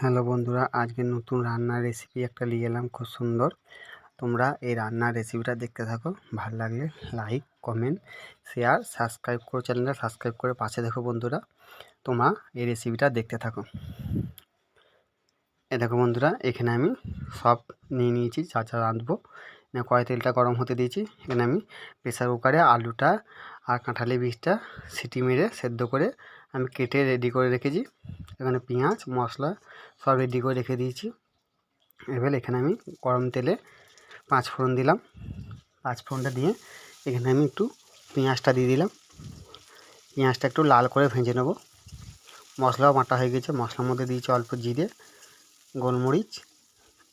Hello বন্ধুরা, আজকে নতুন রান্নার রেসিপি একটা নিয়ে এলাম, খুব সুন্দর। তোমরা এই রান্নার রেসিপিটা দেখতে থাকো, ভালো লাগলে লাইক কমেন্ট শেয়ার সাবস্ক্রাইব করে চ্যানেলটা সাবস্ক্রাইব করে পাশে দেখো বন্ধুরা। তোমরা এই রেসিপিটা দেখতে থাকো। এ দেখো বন্ধুরা, এখানে আমি সব নিয়ে নিয়েছি, যা যা রাঁধবো। কড়াই তেলটা গরম হতে দিয়েছি। এখানে আমি প্রেসার কুকারে আলুটা আর কাঁঠালি বীজটা সিটি মেরে সেদ্ধ করে আমি কেটে রেডি করে রেখেছি। এখানে পেঁয়াজ, মশলা সব রেডি করে রেখে দিয়েছি। এবার এখানে আমি গরম তেলে পাঁচ ফোড়ন দিলাম। পাঁচ ফোড়নটা দিয়ে এখানে আমি একটু পেঁয়াজটা দিয়ে দিলাম। পেঁয়াজটা একটু লাল করে ভেজে নেব। মশলাও বাটা হয়ে গেছে। মশলার মধ্যে দিয়েছি অল্প জিরে, গোলমরিচ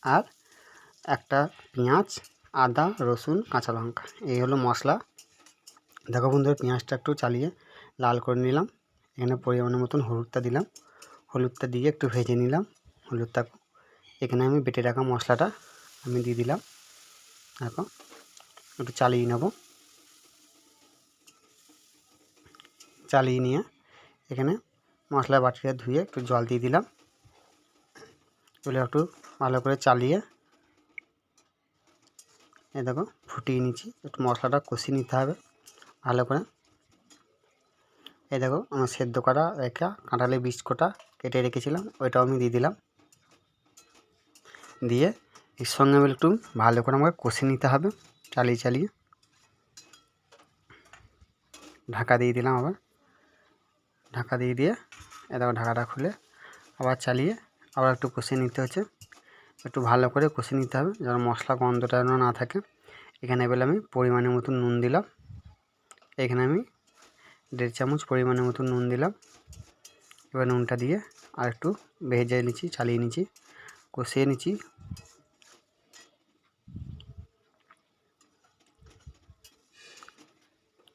আর একটা পেঁয়াজ, আদা, রসুন, কাঁচা লঙ্কা। এই হলো মশলা। দেখো বন্ধুরা, পেঁয়াজটা একটু চালিয়ে লাল করে নিলাম। এখানে পরিমাণের মতন হলুদটা দিলাম। হলুদটা দিয়ে একটু ভেজে নিলাম। হলুদটা এখানে আমি বেটে রাখা মশলাটা আমি দিয়ে দিলাম। দেখো, একটু চালিয়ে নেব। চালিয়ে নিয়ে এখানে মশলা বাটিটা ধুয়ে একটু জল দিয়ে দিলাম। এগুলো একটু ভালো করে চালিয়ে এ দেখো, ফুটিয়ে নিচ্ছি। একটু মশলাটা কষিয়ে নিতে হবে। ভালো করে এই দেখো, আমার সেদ্ধ করা রেখা কাঁঠালের বীজ কোটা কেটে রেখেছিলাম, ওইটাও আমি দিয়ে দিলাম। দিয়ে এর সঙ্গে আমি একটু ভালো করে আমাকে কষে নিতে হবে চালিয়ে চালিয়ে। ঢাকা দিয়ে দিলাম আবার। ঢাকা দিয়ে দিয়ে এ দেখো ঢাকাটা খুলে আবার চালিয়ে আবার একটু কষে নিতে হচ্ছে। একটু ভালো করে কষে নিতে হবে যেন মশলা গন্ধটা যেন না থাকে। এখানে এবার আমি পরিমাণের মতো নুন দিলাম। এখানে আমি দেড় চামচ পরিমাণের মতো নুন দিলাম। এবার নুনটা দিয়ে আর একটু ভেজে নিচ্ছি চালিয়ে নিচ্ছি, কষিয়ে নিচ্ছি।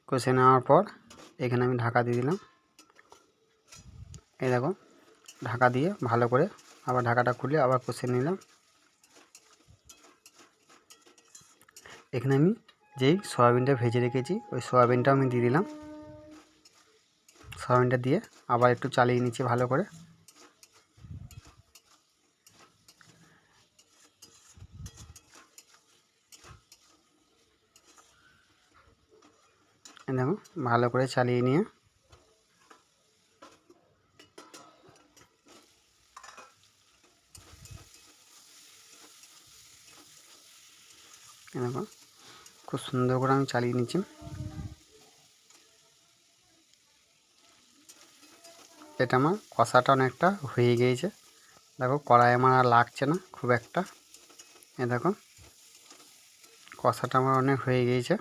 কষে নেওয়ার পর এখানে আমি ঢাকা দিয়ে দিলাম। এই দেখো, ঢাকা দিয়ে ভালো করে আবার ঢাকাটা খুলে আবার কষে নিলাম। এখানে আমি যেই সয়াবিনটা ভেজে রেখেছি, ওই সয়াবিনটাও আমি দিয়ে দিলাম। সয়াবিনটা দিয়ে আবার একটু চালিয়ে নিচ্ছি ভালো করে। দেখো, ভালো করে চালিয়ে নিয়ে। দেখো, খুব সুন্দর করে আমি চালিয়ে নিচ্ছি। এটা আমার। কষাটা অনেকটা হয়ে গিয়েছে। দেখো, কড়াই আমার আর লাগছে না খুব একটা। এ দেখো, কষাটা আমার অনেক হয়ে গিয়েছে।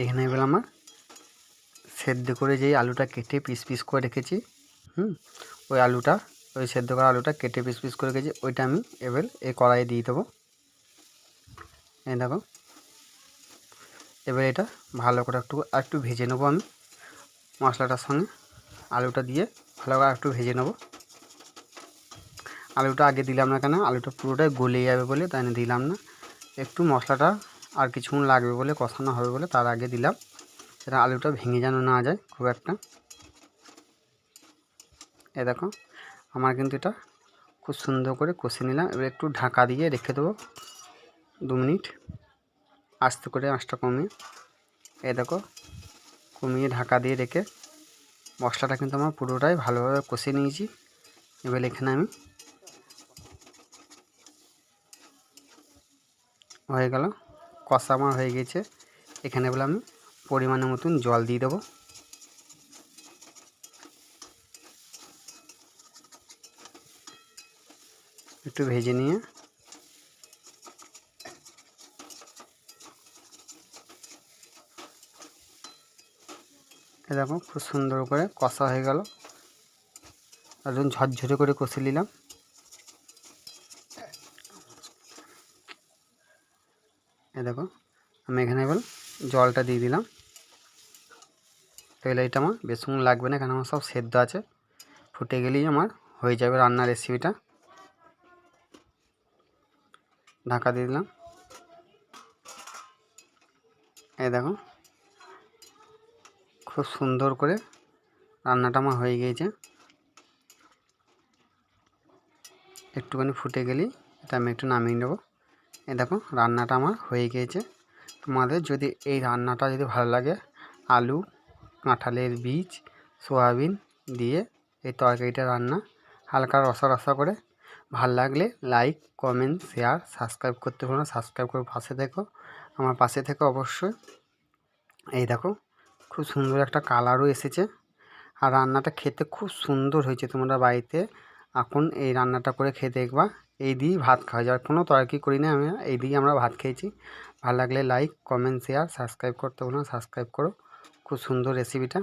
এখানে এবার আমার সেদ্ধ করে যেই আলুটা কেটে পিস পিস করে রেখেছি, হুম, ওই আলুটা, ওই সেদ্ধ করা আলুটা কেটে পিস পিস করে রেখেছি, ওইটা আমি এবার এই কড়াইয়ে দিয়ে দেবো। এই দেখো, এবার এটা ভালো করে একটু একটু ভেজে নেব আমি মশলাটার সঙ্গে। আলুটা দিয়ে ভালো করে একটু ভেজে নেব। আলুটা আগে দিলাম না কেন, আলুটা পুরোটাই গলে যাবে বলে তাই না দিলাম না। একটু মশলাটা আর কিছুক্ষণ লাগবে বলে, কষানো হবে বলে তার আগে দিলাম। সেটা আলুটা ভেঙে যেন না যায় খুব একটা। এ দেখো, আমার কিন্তু এটা খুব সুন্দর করে কষে নিলাম। এবার একটু ঢাকা দিয়ে রেখে দেবো দু মিনিট। আস্তে করে আঁচটা কমিয়ে। এ দেখো, কমিয়ে ঢাকা দিয়ে রেখে মশলাটা কিন্তু আমার পুরোটাই ভালোভাবে কষে নিয়েছি। এবার এখানে আমি হয়ে গেল, কষা আমার হয়ে গেছে। এখানে বলে আমি পরিমাণের মতন জল দিয়ে দেবো। একটু ভেজে নিয়ে দেখো, খুব সুন্দর করে কষা হয়ে গেল। একদম ঝরঝরে করে কষে নিলাম। এ দেখো, আমি এখানে এবার জলটা দিয়ে দিলাম। তাহলে এটা আমার বেশন লাগবে না, এখানে আমার সব সেদ্ধ আছে। ফুটে গেলেই আমার হয়ে যাবে রান্নার রেসিপিটা ঢাকা দিয়ে দিলাম। এই দেখো খুব সুন্দর করে রান্নাটা আমার হয়ে গিয়েছে। একটুখানি ফুটে গেলেই এটা আমি একটু নামিয়ে নেব। এই দেখো, রান্নাটা আমার হয়ে গিয়েছে। তোমাদের যদি এই রান্নাটা যদি ভালো লাগে, আলু, কাঁঠালের বীজ, সোয়াবিন দিয়ে এই তরকারিটা রান্না হালকা রসা রসা করে ভালো লাগলে লাইক, কমেন্ট, শেয়ার, সাবস্ক্রাইব করতে না। সাবস্ক্রাইব করে পাশে দেখো আমার পাশে থেকে অবশ্যই। এই দেখো খুব সুন্দর একটা কালারও এসেছে। আর রান্নাটা খেতে খুব সুন্দর হয়েছে তোমরা বাড়িতে। এখন এই রান্নাটা করে খেয়ে দেখবা। এই দিয়েই ভাত খাওয়া যায়। কোনো তরকি করি না আমি। এই দিয়েই আমরা ভাত খেয়েছি। ভালো লাগলে লাইক কমেন্ট শেয়ার সাবস্ক্রাইব করতে বলুন সাবস্ক্রাইব করো। খুব সুন্দর রেসিপিটা